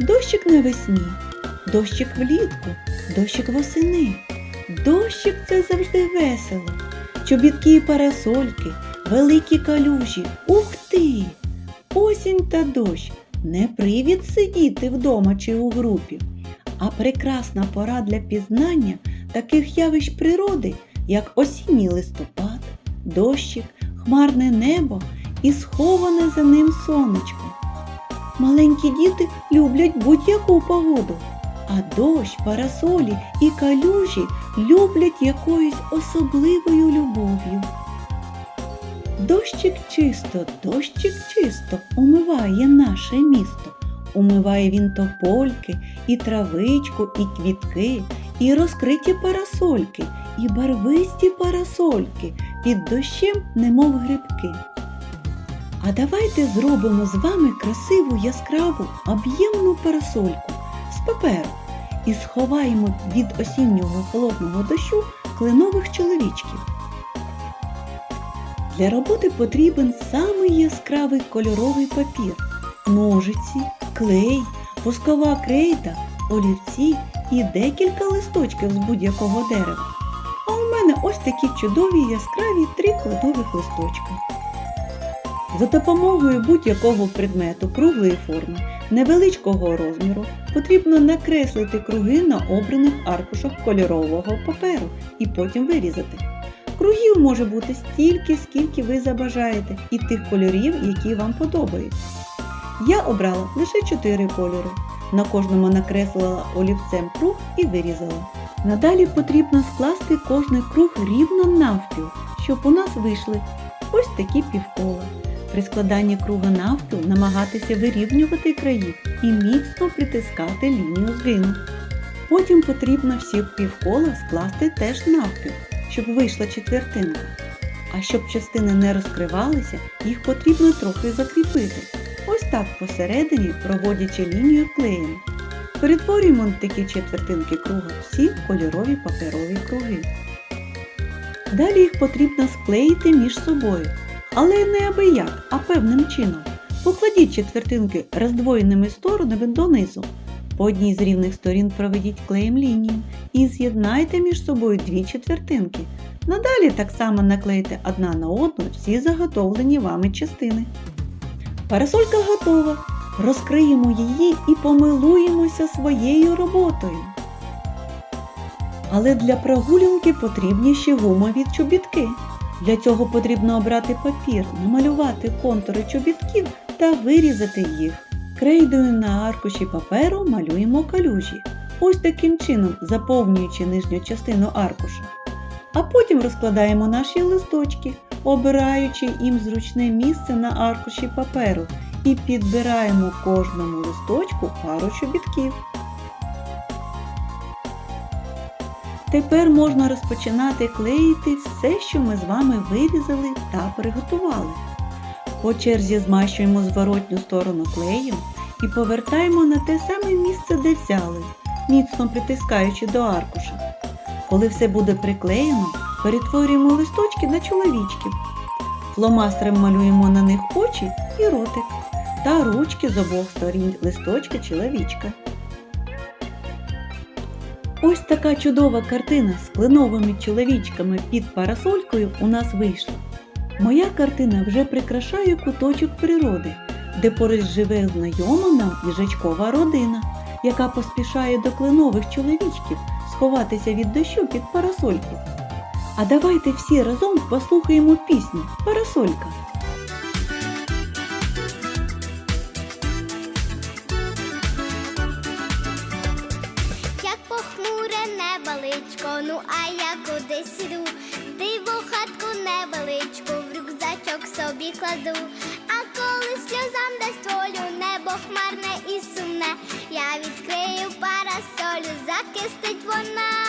Дощик навесні, дощик влітку, дощик восени. Дощик це завжди весело. Чобітки і парасольки, великі калюжі. Ух ти! Осінь та дощ не привід сидіти вдома чи у групі, а прекрасна пора для пізнання таких явищ природи, як осінній листопад, дощик, хмарне небо і сховане за ним сонечко. Маленькі діти люблять будь-яку погоду, а дощ, парасолі і калюжі люблять якоюсь особливою любов'ю. Дощик чисто, дощик чисто умиває наше місто. Умиває він топольки, і травичку, і квітки, і розкриті парасольки, і барвисті парасольки під дощем, немов грибки. А давайте зробимо з вами красиву яскраву об'ємну парасольку з паперу і сховаємо від осіннього холодного дощу кленових чоловічків. Для роботи потрібен самий яскравий кольоровий папір, ножиці, клей, воскова крейда, олівці і декілька листочків з будь-якого дерева. А у мене ось такі чудові яскраві три кленових листочка. За допомогою будь-якого предмету круглої форми, невеличкого розміру, потрібно накреслити круги на обраних аркушах кольорового паперу і потім вирізати. Кругів може бути стільки, скільки ви забажаєте, і тих кольорів, які вам подобаються. Я обрала лише 4 кольори. На кожному накреслила олівцем круг і вирізала. Надалі потрібно скласти кожний круг рівно навпіл, щоб у нас вийшли ось такі півкола. При складанні круга навпіл намагатися вирівнювати краї і міцно притискати лінію згину. Потім потрібно всі півкола скласти теж навпіл, щоб вийшла четвертинка. А щоб частини не розкривалися, їх потрібно трохи закріпити. Ось так посередині, проводячи лінію клеєм. Перетворюємо такі четвертинки круга всі кольорові паперові круги. Далі їх потрібно склеїти між собою, але не аби як, а певним чином. Покладіть четвертинки роздвоєними сторонами донизу. По одній з рівних сторін проведіть клеєм лінію і з'єднайте між собою дві четвертинки. Надалі так само наклейте одна на одну всі заготовлені вами частини. Парасолька готова. Розкриємо її і помилуємося своєю роботою. Але для прогулянки потрібні ще гумові чобітки. Для цього потрібно обрати папір, намалювати контури чобітків та вирізати їх. Крейдою на аркуші паперу малюємо калюжі, ось таким чином заповнюючи нижню частину аркуша. А потім розкладаємо наші листочки, обираючи їм зручне місце на аркуші паперу і підбираємо кожному листочку пару чобітків. Тепер можна розпочинати клеїти все, що ми з вами вирізали та приготували. По черзі змащуємо зворотню сторону клеєм і повертаємо на те саме місце, де взяли, міцно притискаючи до аркуша. Коли все буде приклеєно, перетворюємо листочки на чоловічків. Фломастером малюємо на них очі і ротик та ручки з обох сторін листочка чоловічка. Ось така чудова картина з кленовими чоловічками під парасолькою у нас вийшла. Моя картина вже прикрашає куточок природи, де поруч живе знайома нам їжачкова родина, яка поспішає до кленових чоловічків сховатися від дощу під парасольку. А давайте всі разом послухаємо пісню Парасолька. А я кудись іду. диву хатку невеличку, в рюкзачок собі кладу. А коли сльозам дасть волю, небо хмарне і сумне, я відкрию парасолю, захистить вона